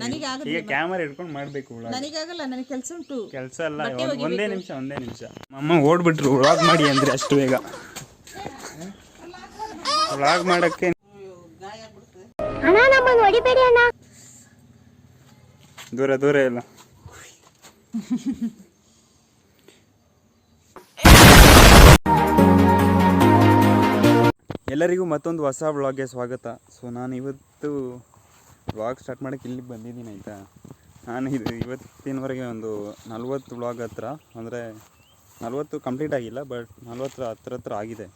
ನನಗಾಗಲ್ಲ ಈಗ ಕ್ಯಾಮರಾ ಇಟ್ಕೊಂಡು ಮಾಡಬೇಕು ನನಗಾಗಲ್ಲ ನನಗೆ ಕೆಲಸ ಉಂಟು. ಕೆಲಸ ಅಲ್ಲ ಒಂದೇ ನಿಮಿಷ ಒಂದೇ ನಿಮಿಷ. ಅಮ್ಮ ಓಡ್ಬಿಟ್ರು ವ್ಲಾಗ್ ಮಾಡಿ ಅಂದ್ರೆ ಅಷ್ಟು ಬೇಗ. ವ್ಲಾಗ್ ಮಾಡಕ್ಕೆ ಅಣ್ಣ ನಮ್ಮನ್ನು ಹೊಡಿಬೇಡಿ ಅಣ್ಣ. ದೂರ ದೂರ ಇಲ್ಲ. ಎಲ್ಲರಿಗೂ ಮತ್ತೊಂದು ಹೊಸ ವ್ಲಾಗ್ಗೆ ಸ್ವಾಗತ. ಸೊ ನಾನು ಇವತ್ತು ವ್ಲಾಗ್ ಸ್ಟಾರ್ಟ್ ಮಾಡೋಕ್ಕೆ ಇಲ್ಲಿಗೆ ಬಂದಿದ್ದೀನಿ ಆಯಿತಾ? ನಾನು ಇದು ಇವತ್ತಿನವರೆಗೆ ಒಂದು ನಲ್ವತ್ತು ವ್ಲಾಗ್ ಹತ್ರ, ಅಂದರೆ ನಲ್ವತ್ತು ಕಂಪ್ಲೀಟ್ ಆಗಿಲ್ಲ ಬಟ್ ನಲ್ವತ್ತರ ಹತ್ರ ಹತ್ರ ಆಗಿದೆ.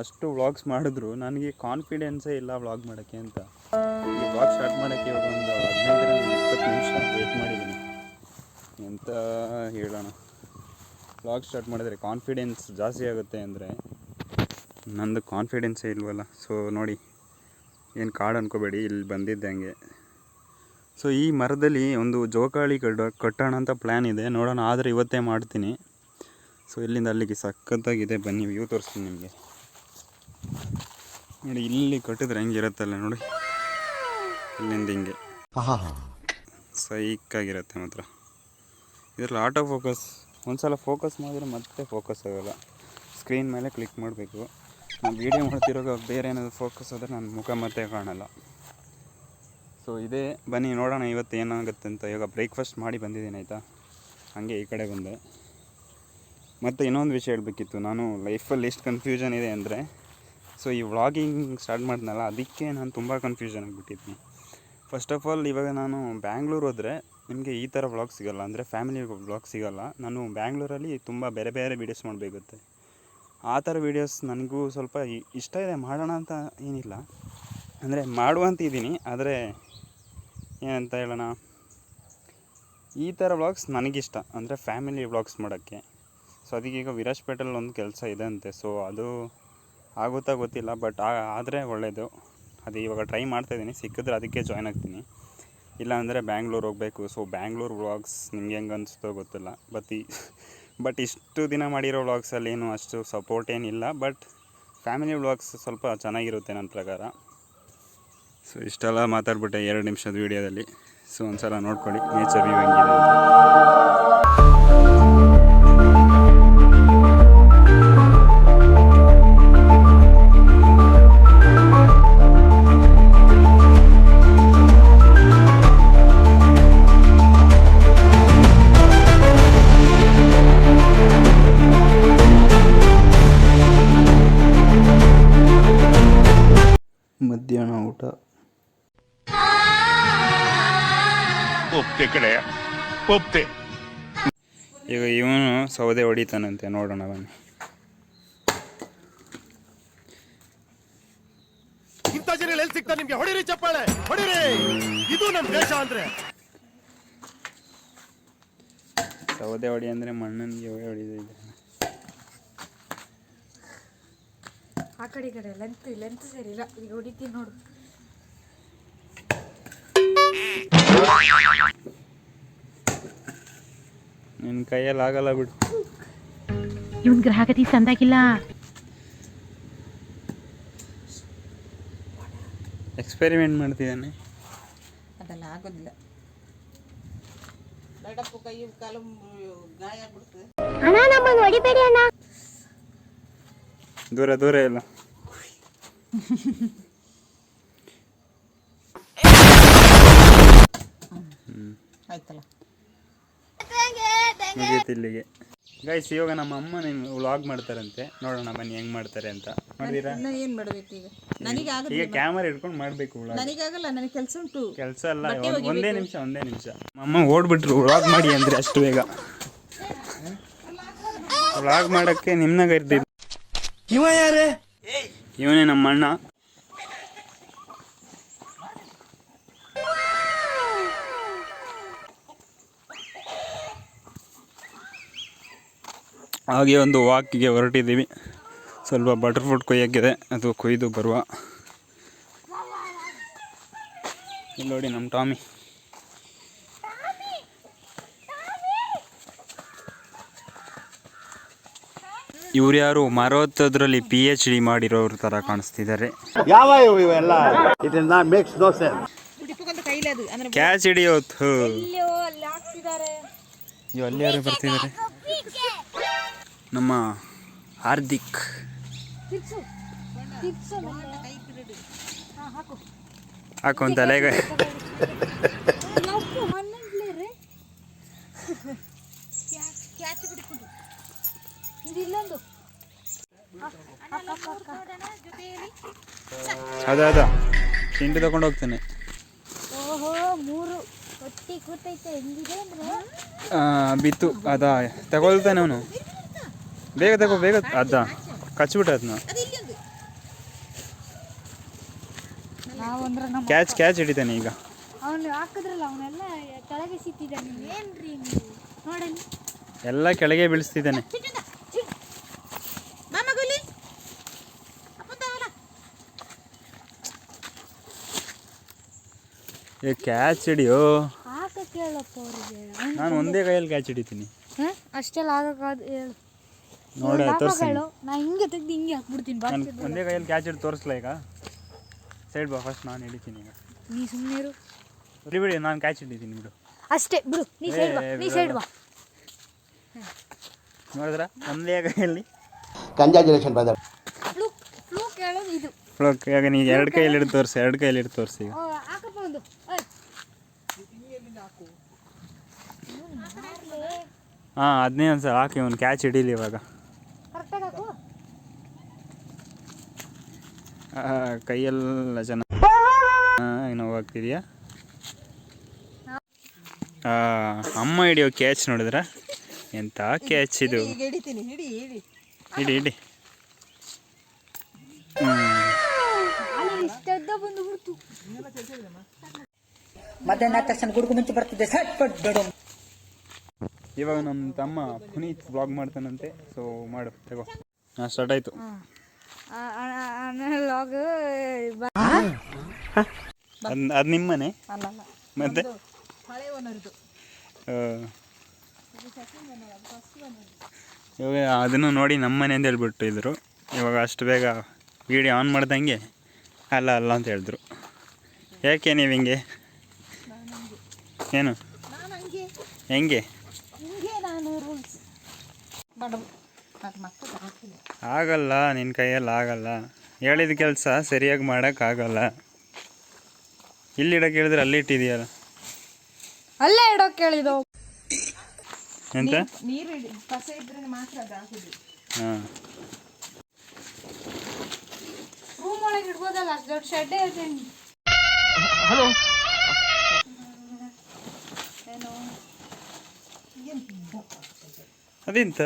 ಅಷ್ಟು ವ್ಲಾಗ್ಸ್ ಮಾಡಿದ್ರು, ನನಗೆ ಕಾನ್ಫಿಡೆನ್ಸೇ ಇಲ್ಲ ವ್ಲಾಗ್ ಮಾಡೋಕ್ಕೆ ಅಂತ. ಈ ವ್ಲಾಗ್ ಸ್ಟಾರ್ಟ್ ಮಾಡೋಕ್ಕೆ ಇವಾಗ ಒಂದು ಹದಿನೈದರಿಂದ ಇಪ್ಪತ್ತು ನಿಮಿಷ ವೇಟ್ ಮಾಡಿದ್ದೀನಿ. ಎಂತ ಹೇಳೋಣ? ವ್ಲಾಗ್ ಸ್ಟಾರ್ಟ್ ಮಾಡಿದರೆ ಕಾನ್ಫಿಡೆನ್ಸ್ ಜಾಸ್ತಿ ಆಗುತ್ತೆ ಅಂದರೆ ನಂದು ಕಾನ್ಫಿಡೆನ್ಸೇ ಇಲ್ವಲ್ಲ? ಸೊ ನೋಡಿ, ಏನು ಕಾಡು ಅನ್ಕೋಬೇಡಿ, ಇಲ್ಲಿ ಬಂದಿದ್ದೆ ಹಂಗೆ ಸೊ ಈ ಮರದಲ್ಲಿ ಒಂದು ಜೋಕಾಳಿ ಕಟ್ಟ ಕಟ್ಟೋಣ ಅಂತ ಪ್ಲ್ಯಾನ್ ಇದೆ. ನೋಡೋಣ, ಆದರೆ ಇವತ್ತೇ ಮಾಡ್ತೀನಿ. ಸೊ ಇಲ್ಲಿಂದ ಅಲ್ಲಿಗೆ ಸಖತ್ತಾಗಿದೆ. ಬನ್ನಿ ವ್ಯೂ ತೋರಿಸ್ತೀನಿ ನಿಮಗೆ. ನೋಡಿ, ಇಲ್ಲಿ ಕಟ್ಟಿದ್ರೆ ಹೆಂಗಿರುತ್ತಲ್ಲ ನೋಡಿ. ಇಲ್ಲಿಂದ ಹಿಂಗೆ. ಸೈಕಾಗಿರುತ್ತೆ ಮಾತ್ರ. ಇದರಲ್ಲಿ ಆಟೋ ಫೋಕಸ್ ಒಂದ್ಸಲ ಫೋಕಸ್ ಮಾಡಿದ್ರೆ ಮತ್ತೆ ಫೋಕಸ್ ಆಗೋಲ್ಲ. ಸ್ಕ್ರೀನ್ ಮೇಲೆ ಕ್ಲಿಕ್ ಮಾಡಬೇಕು. ನಾನು ವೀಡಿಯೋ ಮಾಡ್ತಿರೋ ಬೇರೆ ಏನಾದರೂ ಫೋಕಸ್ ಆದರೆ ನನ್ನ ಮುಖ ಮತ್ತೆ ಕಾಣಲ್ಲ. ಸೊ ಇದೇ. ಬನ್ನಿ, ನೋಡೋಣ ಇವತ್ತು ಏನಾಗುತ್ತೆ ಅಂತ ಇವಾಗ ಬ್ರೇಕ್ಫಾಸ್ಟ್ ಮಾಡಿ ಬಂದಿದ್ದೀನಿ, ಆಯಿತಾ? ಹಾಗೆ ಈ ಕಡೆ ಬಂದೆ. ಮತ್ತು ಇನ್ನೊಂದು ವಿಷಯ ಹೇಳಬೇಕಿತ್ತು. ನಾನು ಲೈಫಲ್ಲಿ ಎಷ್ಟು ಕನ್ಫ್ಯೂಷನ್ ಇದೆ ಅಂದರೆ ಸೊ ಈ ವ್ಲಾಗಿಂಗ್ ಸ್ಟಾರ್ಟ್ ಮಾಡಿದ್ನಲ್ಲ, ಅದಕ್ಕೆ ನಾನು ತುಂಬ ಕನ್ಫ್ಯೂಷನ್ ಆಗಿಬಿಟ್ಟಿದ್ದೀನಿ ಫಸ್ಟ್ ಆಫ್ ಆಲ್ ಇವಾಗ ನಾನು ಬ್ಯಾಂಗ್ಳೂರು ಹೋದರೆ ನಿಮಗೆ ಈ ಥರ ವ್ಲಾಗ್ ಸಿಗೋಲ್ಲ. ಅಂದರೆ ಫ್ಯಾಮಿಲಿ ವ್ಲಾಗ್ ಸಿಗೋಲ್ಲ. ನಾನು ಬ್ಯಾಂಗ್ಳೂರಲ್ಲಿ ತುಂಬ ಬೇರೆ ಬೇರೆ ವೀಡಿಯೋಸ್ ಮಾಡಬೇಕಾಗುತ್ತೆ. ಆ ಥರ ವೀಡಿಯೋಸ್ ನನಗೂ ಸ್ವಲ್ಪ ಇಷ್ಟ ಇದೆ. ಮಾಡೋಣ ಅಂತ ಏನಿಲ್ಲ. ಅಂದರೆ ಮಾಡುವಂತ ಇದ್ದೀನಿ. ಆದರೆ ಏನಂತ ಹೇಳೋಣ. ಈ ಥರ ವ್ಲಾಗ್ಸ್ ನನಗಿಷ್ಟ. ಅಂದರೆ ಫ್ಯಾಮಿಲಿ ವ್ಲಾಗ್ಸ್ ಮಾಡೋಕ್ಕೆ. ಸೊ ಅದಕ್ಕೆ ಈಗ ವಿರಾಜ್ಪೇಟೆಲ್ಲಿ ಒಂದು ಕೆಲಸ ಇದೆ ಅಂತೆ. ಸೊ ಅದು ಆಗುತ್ತಾ ಗೊತ್ತಿಲ್ಲ, ಬಟ್ ಆದರೆ ಒಳ್ಳೆಯದು ಅದು ಇವಾಗ ಟ್ರೈ ಮಾಡ್ತಾಯಿದ್ದೀನಿ ಸಿಕ್ಕಿದ್ರೆ ಅದಕ್ಕೆ ಜಾಯ್ನ್ ಆಗ್ತೀನಿ. ಇಲ್ಲಾಂದರೆ ಬ್ಯಾಂಗ್ಳೂರ್ ಹೋಗಬೇಕು. ಸೊ ಬ್ಯಾಂಗ್ಳೂರು ವ್ಲಾಗ್ಸ್ ನಿಮ್ಗೆ ಹೆಂಗೆ ಅನಿಸ್ತೋ ಗೊತ್ತಿಲ್ಲ. ಬಟ್ ಈ, ಬಟ್ ಇಷ್ಟು ದಿನ ಮಾಡಿರೋ ವ್ಲಾಗ್ಸಲ್ಲಿ ಏನು ಅಷ್ಟು ಸಪೋರ್ಟ್ ಏನಿಲ್ಲ. ಬಟ್ ಫ್ಯಾಮಿಲಿ ವ್ಲಾಗ್ಸ್ ಸ್ವಲ್ಪ ಚೆನ್ನಾಗಿರುತ್ತೆ ನನ್ನ ಪ್ರಕಾರ. ಸೊ ಇಷ್ಟೆಲ್ಲ ಮಾತಾಡ್ಬಿಟ್ಟೆ ಎರಡು ನಿಮಿಷದ ವೀಡಿಯೋದಲ್ಲಿ ಸೊ ಒಂದ್ಸಲ ನೋಡ್ಕೊಳ್ಳಿ. ನೇಚರ್ ವ್ಯೂ ಹೆಂಗಿದೆ ಅಂತ. ಒಪ್ತೆ ಈಗ ಇವನು ಸೌದೆ ಹೊಡಿತಾನಂತೆ ನೋಡೋಣ ಬನ್ನಿ. ಇಂಥ ಜನ ಎಲ್ಲಿ ಸಿಗ್ತಾರೆ ನಿಮ್ಗೆ? ಹೊಡಿರಿ ಚಪ್ಪಾಳೆ ಹೊಡಿರಿ! ಇದು ನಮ್ಮ ದೇಶ ಅಂದ್ರೆ. ಸೌದೆ ಹೊಡಿ ಅಂದರೆ ಮಣ್ಣನಿಗೆ ಹೊಡಿದಿದೆ ಆ ಕಡೆ ಈ ಕಡೆ ಲೆಂತ್ ಲೆಂತ್ ಸರಿ ಇಲ್ಲ. ಈಗ ಹೊಡಿತೀನಿ ನೋಡು. ನಿನ್ನ ಕೈಯಲ್ಲಿ ಆಗಲ್ಲ ಬಿಡು. ಇವನ್ ಗ್ರಾಹಕತಿ ಸಂದಾಗಿಲ್ಲ. ಎಕ್ಸ್ಪೆರಿಮೆಂಟ್ ಮಾಡ್ತಿದ್ದಾನೆ. ಅದೆಲ್ಲ ಆಗೋದಿಲ್ಲ. ಬೇಡಪ್ಪ ಅಣ್ಣ ನಮ್ಮನ್ನು ಹೊಡಿಬೇಡಿ ಅಣ್ಣ. ದೂರ ದೂರ ಇಲ್ಲ. ಆಯ್ತಲ್ಲ. ಮುಗೀತು ಇಲ್ಲಿಗೆ. ಗೈಸ್ ಇವಾಗ ನಮ್ಮ ಅಮ್ಮ ನಿಮ್ ವ್ಲಾಗ್ ಮಾಡ್ತಾರಂತೆ. ನೋಡೋಣ ಬನ್ನಿ ಹೆಂಗ್ ಮಾಡ್ತಾರೆ ಅಂತ. ನೋಡಿರಾ ಇನ್ನು ಏನು ಮಾಡಬೇಕು ಈಗ? ನನಗಾಗಲ್ಲ ಈಗ ಕ್ಯಾಮರಾ ಇಟ್ಕೊಂಡು ಮಾಡಬೇಕು ವ್ಲಾಗ್ ನನಗಾಗಲ್ಲ ನನಗೆ ಕೆಲಸ ಉಂಟು. ಕೆಲಸ ಅಲ್ಲ ಒಂದ್- ಒಂದೇ ನಿಮಿಷ ಒಂದೇ ನಿಮಿಷ. ಅಮ್ಮ ಓಡ್ಬಿಟ್ರು ವ್ಲಾಗ್ ಮಾಡಿ ಅಂದ್ರೆ ಅಷ್ಟು ಬೇಗ. ವ್ಲಾಗ್ ಮಾಡಕ್ಕೆ ನಿಮ್ನಾಗ ಇರ್ತಿದ್ ಇವ ಯಾರೇ? ಇವನೇ ನಮ್ಮ ಅಣ್ಣ. ಹಾಗೆ ಒಂದು ವಾಕಿಗೆ ಹೊರಟಿದ್ದೀವಿ. ಸ್ವಲ್ಪ ಬಟರ್ ಫ್ರೂಟ್ ಕೊಯ್ಯಕ್ಕಿದೆ. ಅದು ಕೊಯ್ದು ಬರುವ. ಇಲ್ಲಿ ನೋಡಿ ನಮ್ಮ ಟಾಮಿ. ಇವ್ರು ಯಾರು ಮರವತ್ತದ್ರಲ್ಲಿ ಪಿ ಎಚ್ ಡಿ ಮಾಡಿರೋರ ತರ ಕಾಣಿಸ್ತಿದ್ದಾರೆ. ಯಾವ ಇವು ಇವೆಲ್ಲ? ನಾಟ್ ಮೇಕ್ಸ್ ನೋ ಕ್ಯಾಚ್ ಹಿಡಿಯೋತು ಅಲ್ಲಿ ಯಾರು ಬರ್ತಿದ್ದಾರೆ. ನಮ್ಮ ಹಾರ್ದಿಕ್. ಹಾಕು. ಒಂದು ತಲೆಗೆ. ಅದ ಅದ. ತಿಂಡಿ ತಗೊಂಡು ಹೋಗ್ತೇನೆ. ಓಹೋ ಮೂರು. ಒಟ್ಟಿ ಕೂತೈತೆ. ಹೆಂಗಿದೆ ಅಂದ್ರೆ? ಆ, ಬಿತ್ತು. ಅದ ತಗೊಳ್ತಾನೆ ಅವನು. ಬೇಗ ತಗೋ ಬೇಗ ಅದ ಕಚ್ಬಿಟ್ಟ ಅದನ್ನ ಕ್ಯಾಚ್ ಕ್ಯಾಚ್ ಹಿಡಿತಾನೆ ಈಗ. ಅವನು ಹಾಕಿದ್ರಲ್ಲ ಅವನೆಲ್ಲ ಕೆಳಗೆ ಸಿಕ್ಕಿದ್ದಾನೆ ಏನ್ರಿ ನೀವು? ನೋಡಲ್ಲಿ. ಎಲ್ಲ ಕೆಳಗೆ ಬೀಳಿಸ್ತಿದ್ದಾನೆ. ಏ ಕ್ಯಾಚ್ ಹಿಡಿಯೋ. ನಾನು ಒಂದೇ ಕೈಯಲ್ಲಿ ಕ್ಯಾಚ್ ಹಿಡಿತೀನಿ. ಅಷ್ಟೆಲ್ಲ ಆಗಕ್ಕಾದ ನೋಡ ತೋರಿಸಿ. ಹೇಳು ನಾ ಹಿಂಗೆ ತೆಗ್ದು ಹಿಂಗೆ ಹಾಕ್ಬಿಡ್ತೀನಿ ನಾನು ಒಂದೇ ಕೈಯಲ್ಲಿ ಕ್ಯಾಚ್ ಹಿಡಿದು ತೋರಿಸ್ಲಾ ಈಗ? ಸೈಡ್ ಬಾ ಫಸ್ಟ್ ನಾನು ಹಿಡಿತೀನಿ ಈಗ. ನೀ ಸುಮ್ಮನೆ ಇರು. ಬಿಡಿ ಬಿಡಿ ನಾನು ಕ್ಯಾಚ್ ಹಿಡಿತೀನಿ ಬಿಡು. ಅಷ್ಟೇ ಬಿಡು ನೀ ಸೈಡ್ ಬಾ ನೀ ಸೈಡ್ ಬಾ. ನೋಡಿದ್ರ? ಒಂದೇ ಕೈಯಲ್ಲಿ. ಕಂಗ್ರ್ಯಾಚುಲೇಷನ್ ಬ್ರದರ್ ಫ್ಲೂಕ್ ಫ್ಲೂಕ್ ಹೇಳೋದು ಇದು. ಫ್ಲೋಕ್ ಈಗ ನೀ ಎರಡು ಕೈಯಲ್ಲಿ ಹಿಡಿದು ತೋರಿಸಿ ಎರಡು ಕೈಯಲ್ಲಿ ಹಿಡಿದು ತೋರಿಸಿ ಈಗ. ಓ, ಹಾಕಪ್ಪ ಒಂದು. ಓಯ್. ಹಾಂ ಹದಿನೈದು ಒಂದು ಸಲ ಹಾಕಿ ಒಂದು ಕ್ಯಾಚ್ ಹಿಡೀಲಿ ಇವಾಗ ಕರೆಕ್ಟಾಗಿ ಹಾಕು ಆ, ಕೈಯೆಲ್ಲ ಚೆನ್ನಾಗಿ ನೋವಾಗ್ತಿದೆಯಾ ಅಮ್ಮ ಹಿಡಿಯೋ ಕ್ಯಾಚ್ ನೋಡಿದ್ರ? ಎಂಥ ಕ್ಯಾಚ್ ಇದು? ಹಿಡಿ ಹಿಡಿ. ಮಧ್ಯಾಹ್ನ ತಕ್ಷಣ ಗುಡುಗು ಮುಂಚೆ ಬರ್ತಿದ್ದೆ ಇವಾಗ ನಮ್ಮ ತಮ್ಮ ಪುನೀತ್ ಬ್ಲಾಗ್ ಮಾಡ್ತಾನಂತೆ ಸೊ ಮಾಡು ತಗೋ. ಹಾಂ ಸ್ಟಾರ್ಟ್ ಆಯಿತು. ಅದು ನಿಮ್ಮನೆ? ಅಲ್ಲಲ್ಲ ಮತ್ತೆ? ಹಳೆ ಓನರ್ದು ಆ. ಇವಾಗ ಅದನ್ನು ನೋಡಿ ನಮ್ಮನೆ ಅಂತ ಹೇಳ್ಬಿಟ್ಟು ಇದ್ರು. ಇವಾಗ ಅಷ್ಟು ಬೇಗ ವಿಡಿಯೋ ಆನ್ ಮಾಡ್ದಂಗೆ ಅಲ್ಲ ಅಲ್ಲ ಅಂತ ಹೇಳಿದ್ರು. ಯಾಕೆ ನೀವು ಹಿಂಗೆ? ಏನು? ಹೆಂಗೆ? ಆಗಲ್ಲ ನಿನ್ನ ಕೈಯಲ್ಲಿ ಆಗಲ್ಲ. ಹೇಳಿದ ಕೆಲಸ ಸರಿಯಾಗಿ ಮಾಡೋಕ್ಕಾಗಲ್ಲ ಇಲ್ಲಿಡಕ್ಕೆ ಹೇಳಿದ್ರೆ ಅಲ್ಲಿ ಇಟ್ಟಿದೆಯಲ್ಲ ಅಲ್ಲೇ ಇಡೋಕೆ ಕೇಳಿದೋ ಎಂತ? ನೀರು ಕಸ ಇದ್ರೆ ಮಾತ್ರ ಅದು ಹಾಕುದು ಹಾಂ. ರೂಮ್ ಒಳಗೆ ಇಡ್ಬೋದಲ್ಲ ಅಷ್ಟು ದೊಡ್ಡ ಶೆಡ್ಡೇ ಇರ್ತೀನಿ ಅದೆಂತ?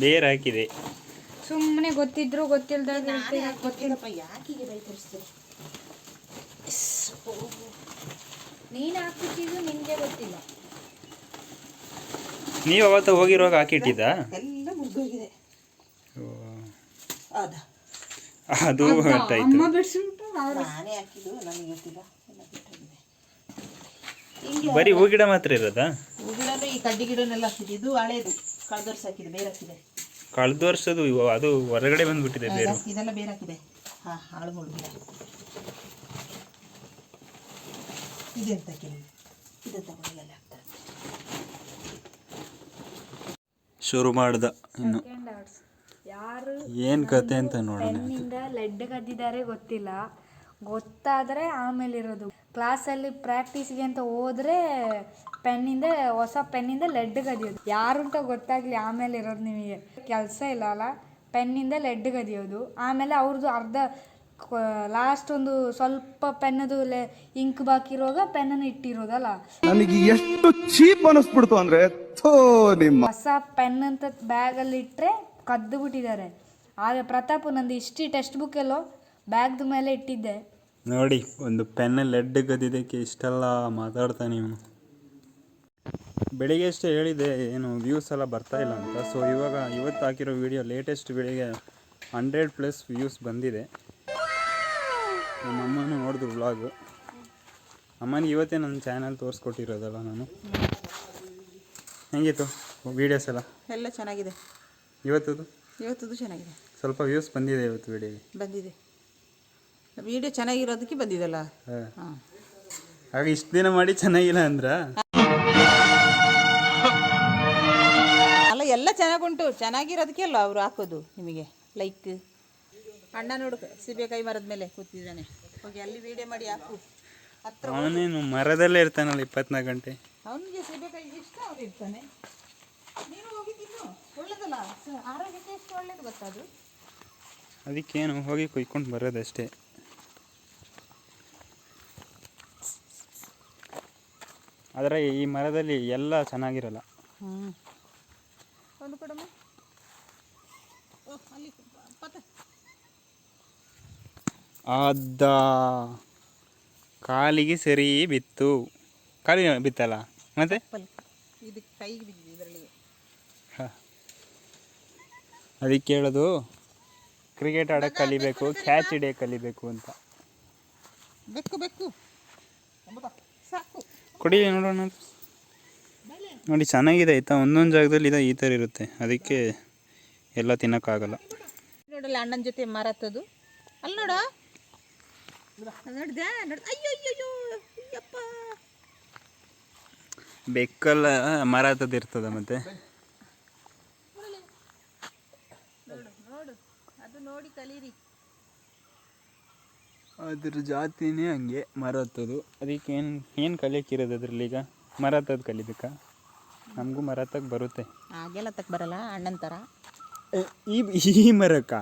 ಬೇರೆ ಹಾಕಿದೆ. ಸುಮ್ಮನೆ ಗೊತ್ತಿದ್ರು ಗೊತ್ತಿಲ್ದ ಗೊತ್ತಿಲ್ಲಪ್ಪ ಯಾಕಿಗೆ ಬೈ ತೋರಿಸ್ತೀರಿ? ನೀನು ಹಾಕ್ಬಿಟ್ಟಿದ್ದು ನಿಮಗೆ ಗೊತ್ತಿಲ್ಲ. ನೀವು ಅವತ್ತು ಹೋಗಿರುವಾಗ ಹಾಕಿಟ್ಟಿದ್ದ? ಎಲ್ಲ ಮುರಿದೋಗಿದೆ. ಅದ. ಅವ್ರು ನಾನೇ ಹಾಕಿದ್ದು ನನಗೆ ಗೊತ್ತಿಲ್ಲ. ಬರೀ ಹೂ ಗಿಡ ಮಾತ್ರ ಇರೋದಾ? ಹೂ ಗಿಡ ಈ ಕಡ್ಡಿ ಗಿಡನೆಲ್ಲ ಹಾಕಿದ್ದು ಇದು ಹಳೇದು. ಹಾಕಿದೆ ಬೇರೆ ಹಾಕಿದೆ ಕಳೆದ ವರ್ಷದ್ದು ಅದು ಹೊರಗಡೆ ಬಂದ್ಬಿಟ್ಟಿದೆ ಬೇರೆ. ಇದೆಲ್ಲ ಬೇರೆ ಹಾಕಿದೆ ಹಾ ಹಾಳು ಮುಳು ಗಿಡ ಇದೆಂತ ಕೇಳಿ ಇದೆ ಹಾಕ್ತಾರೆ ಶುರು ಮಾಡ್ದ ಇನ್ನು. ಯಾರು ಏನು ಕತೆ ಅಂತ ನೋಡೋಣ. ಲೆಡ್ ಕದ್ದಿದ್ದಾರೆ ಗೊತ್ತಿಲ್ಲ. ಗೊತ್ತಾದರೆ ಆಮೇಲೆ ಇರೋದು ಕ್ಲಾಸಲ್ಲಿ ಪ್ರಾಕ್ಟೀಸ್ಗೆ ಅಂತ ಹೋದ್ರೆ ಪೆನ್ನಿಂದ ಹೊಸ ಪೆನ್ನಿಂದ ಲೆಡ್ ಕದಿಯೋದು ಯಾರು ಅಂತ ಗೊತ್ತಾಗಲಿ ಆಮೇಲೆ ಇರೋದು ನಿಮಗೆ. ಕೆಲಸ ಇಲ್ಲ ಅಲ್ಲ ಪೆನ್ನಿಂದ ಲೆಡ್ ಕದಿಯೋದು ಆಮೇಲೆ ಅವ್ರದ್ದು ಅರ್ಧ ಲಾಸ್ಟ್ ಒಂದು ಸ್ವಲ್ಪ ಪೆನ್ನದು ಇಂಕ್ ಬಾಕಿ ಇರುವಾಗ ಪೆನ್ನನ್ನು ಇಟ್ಟಿರೋದಲ್ಲ ನನಗೆ ಎಷ್ಟು ಚೀಪ್ ಅನಿಸ್ಬಿಡ್ತು ಅಂದ್ರೆ ಹೊಸ ಪೆನ್ ಅಂತ ಬ್ಯಾಗಲ್ಲಿ ಇಟ್ಟರೆ ಕದ್ದು ಬಿಟ್ಟಿದ್ದಾರೆ ಆಗ ಪ್ರತಾಪ್ ನಂದು ಇಷ್ಟು ಟೆಕ್ಸ್ಟ್ ಬುಕ್ ಎಲ್ಲೋ ಬ್ಯಾಗ್ದ ಮೇಲೆ ಇಟ್ಟಿದ್ದೆ. ನೋಡಿ ಒಂದು ಪೆನ್ನಲ್ಲಿ ಲೆಡ್ ಗದ್ದಿದ್ದಕ್ಕೆ ಇಷ್ಟೆಲ್ಲ ಮಾತಾಡ್ತಾನೆ ಇವನು. ಬೆಳಿಗ್ಗೆ ಅಷ್ಟೇ ಹೇಳಿದೆ ಏನು ವ್ಯೂಸ್ ಎಲ್ಲ ಬರ್ತಾ ಇಲ್ಲ ಅಂತ. ಸೊ ಇವಾಗ ಇವತ್ತು ಹಾಕಿರೋ ವಿಡಿಯೋ ಲೇಟೆಸ್ಟ್ ಬೆಳಿಗ್ಗೆ ಹಂಡ್ರೆಡ್ ಪ್ಲಸ್ ವ್ಯೂಸ್ ಬಂದಿದೆ. ನಮ್ಮ ಅಮ್ಮನೂ ನೋಡಿದ್ರು ವ್ಲಾಗು ಅಮ್ಮನಿಗೆ ಇವತ್ತೇ ನನ್ನ ಚಾನಲ್ ತೋರಿಸ್ಕೊಟ್ಟಿರೋದಲ್ಲ ನಾನು. ಹೆಂಗಿತ್ತು ವೀಡಿಯೋಸ್ ಎಲ್ಲ? ಎಲ್ಲ ಚೆನ್ನಾಗಿದೆ. ಇವತ್ತದು? ಇವತ್ತದು ಚೆನ್ನಾಗಿದೆ. ಸ್ವಲ್ಪ ವ್ಯೂಸ್ ಬಂದಿದೆ ಇವತ್ತು ವಿಡಿಯೋ ಬಂದಿದೆ. ವಿಡಿಯೋ ಚೆನ್ನಾಗಿರೋದಕ್ಕೆ ಬಂದಿದ್ದಲ್ಲ. ಹಾಂ. ಆಗ ಇಷ್ಟು ದಿನ ಮಾಡಿ ಚೆನ್ನಾಗಿಲ್ಲ ಅಂದ್ರ? ಅಲ್ಲ ಎಲ್ಲ ಚೆನ್ನಾಗುಂಟು. ಚೆನ್ನಾಗಿರೋದಕ್ಕೆ ಅಲ್ಲ ಅವ್ರು ಹಾಕೋದು ನಿಮಗೆ. ಲೈಕ್ ಅಣ್ಣ ನೋಡು ಸೀಬೆಕಾಯಿ ಮರದ ಮೇಲೆ ಕೂತಿದ್ದಾನೆ. ಹೋಗಿ ಅಲ್ಲಿ ವಿಡಿಯೋ ಮಾಡಿ ಹಾಕು. ಹತ್ರ ಅವನೇನು ಮರದಲ್ಲೇ ಇರ್ತಾನಲ್ಲ ಇಪ್ಪತ್ನಾಲ್ಕು ಗಂಟೆ? ಅವನಿಗೆ ಸೀಬೆಕಾಯಿ ಇಷ್ಟ ಅವ್ರು ಇರ್ತಾನೆ ನೀನು ಹೋಗಿ ತಿನ್ನು. ಒಳ್ಳೇದಲ್ಲ? ಆರೋಗ್ಯಕ್ಕೆ ಎಷ್ಟು ಒಳ್ಳೇದು ಗೊತ್ತದು ಅದಕ್ಕೇನು ಹೋಗಿ ಕುಯ್ಕೊಂಡು ಬರೋದಷ್ಟೇ. ಆದರೆ ಈ ಮರದಲ್ಲಿ ಎಲ್ಲ ಚೆನ್ನಾಗಿರಲ್ಲ. ಒಂದು ಕೊಡಮ್ಮ. ಅದ ಕಾಲಿಗೆ ಸರಿ ಬಿತ್ತು. ಕಾಲಿ ಬಿತ್ತಲ್ಲ? ಮತ್ತೆ? ಅದಕ್ಕೆ ಹೇಳೋದು ಕ್ರಿಕೆಟ್ ಆಡೋಕ್ಕೆ ಕಲಿಬೇಕು ಕ್ಯಾಚ್ ಹಿಡಿಯೋಕೆ ಕಲಿಬೇಕು ಅಂತ. ಬೆಕ್ಕು ಬೆಕ್ಕು. ಕೊಡಿ ನೋಡೋಣ ನೋಡಿ ಚೆನ್ನಾಗಿದೆ ಆಯ್ತಾ? ಒಂದೊಂದು ಜಾಗದಲ್ಲಿ ಇದೆ ಈ ಥರ ಇರುತ್ತೆ. ಅದಕ್ಕೆ ಎಲ್ಲ ತಿನ್ನೋಕ್ಕಾಗಲ್ಲ. ನೋಡಲ್ಲ ಅಣ್ಣನ ಜೊತೆ ಮಾರತ್ತದು. ಅಲ್ಲಿ ನೋಡ. ನೋಡಿದೆ? ಬೆಕ್ಕಲ್ಲ ಮರ ಹತ್ತದ ಇರ್ತದೆ ಮತ್ತೆ? ನೋಡು. ಅದು ನೋಡಿ ಕಲೀರಿ. ಅದ್ರ ಜಾತಿನೇ ಹಂಗೆ ಮರ ಹತ್ತೋದು. ಅದಕ್ಕೆ ಏನು ಏನು ಕಲಿಯಕ್ಕಿರೋದು ಅದ್ರಲ್ಲಿ ಈಗ? ಮರ ಹತ್ತೋದು ಕಲಿಬೇಕಾ? ನಮಗೂ ಮರ ಹತ್ತಕ್ಕೆ ಬರುತ್ತೆ. ಹಾಗೆಲ್ಲ ತಕ್ಕ ಬರಲ್ಲ ಅಣ್ಣನ ಥರ ಏ, ಈ ಈ ಮರಕ್ಕ?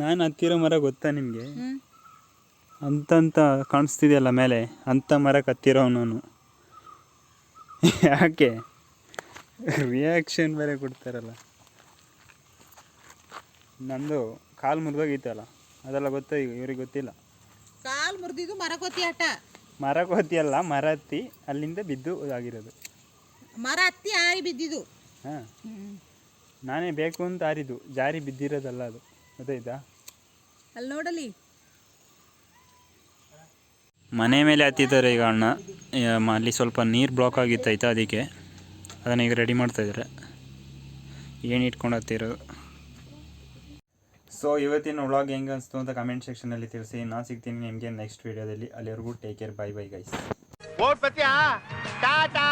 ನಾನು ಹತ್ತಿರೋ ಮರ ಗೊತ್ತಾ ನಿಮಗೆ? ಅಂತಂತ ಕಾಣಿಸ್ತಿದೆಯಲ್ಲ ಮೇಲೆ? ಅಂಥ ಮರಕ್ಕೆ ಹತ್ತಿರೋನು ಯಾಕೆ? ರಿಯಾಕ್ಷನ್ ಬೇರೆ ಕೊಡ್ತಾರಲ್ಲ. ನಂದು ಕಾಲು ಮುರಿದೋಗಿತ್ತಲ್ಲ ಅದೆಲ್ಲ ಗೊತ್ತ ಈಗ ಇವ್ರಿಗೆ ಗೊತ್ತಿಲ್ಲ. ಕಾಲು ಮುರಿದಿದ್ದು ಮರಕೋತಿ ಆಟ. ಮರಕೋತಿ ಅಲ್ಲ ಮರ ಹತ್ತಿ ಅಲ್ಲಿಂದ ಬಿದ್ದು ಆಗಿರೋದು. ಮರ ಹತ್ತಿ ಆರಿ ಬಿದ್ದಿದ್ದು. ಹಾಂ. ನಾನೇ ಬೇಕು ಅಂತ ಆರಿದು ಜಾರಿ ಬಿದ್ದಿರೋದಲ್ಲ ಅದು. ಗೊತ್ತಾಯ್ತಾ? ಅಲ್ಲಿ ನೋಡಲಿ. ಮನೆ ಮೇಲೆ ಹತ್ತಿದ್ದಾರೆ ಈಗ ಅಣ್ಣ. ಅಲ್ಲಿ ಸ್ವಲ್ಪ ನೀರು ಬ್ಲಾಕ್ ಆಗಿತ್ತಾಯ್ತಾ ಅದಕ್ಕೆ. ಅದನ್ನು ಈಗ ರೆಡಿ ಮಾಡ್ತಾ ಇದ್ದಾರೆ. ಏನು ಇಟ್ಕೊಂಡು ಹತ್ತಿರೋದು? ಸೊ ಇವತ್ತಿನ ವ್ಲಾಗ್ ಹೆಂಗೆ ಅನಿಸ್ತು ಅಂತ ಕಮೆಂಟ್ ಸೆಕ್ಷನಲ್ಲಿ ತಿಳಿಸಿ. ನಾನು ಸಿಗ್ತೀನಿ ನಿಮಗೆ ನೆಕ್ಸ್ಟ್ ವೀಡಿಯೋದಲ್ಲಿ ಅಲ್ಲಿವರೆಗೂ take care bye bye guys vote ಪತ್ಯಾ? ಟಾಟಾ?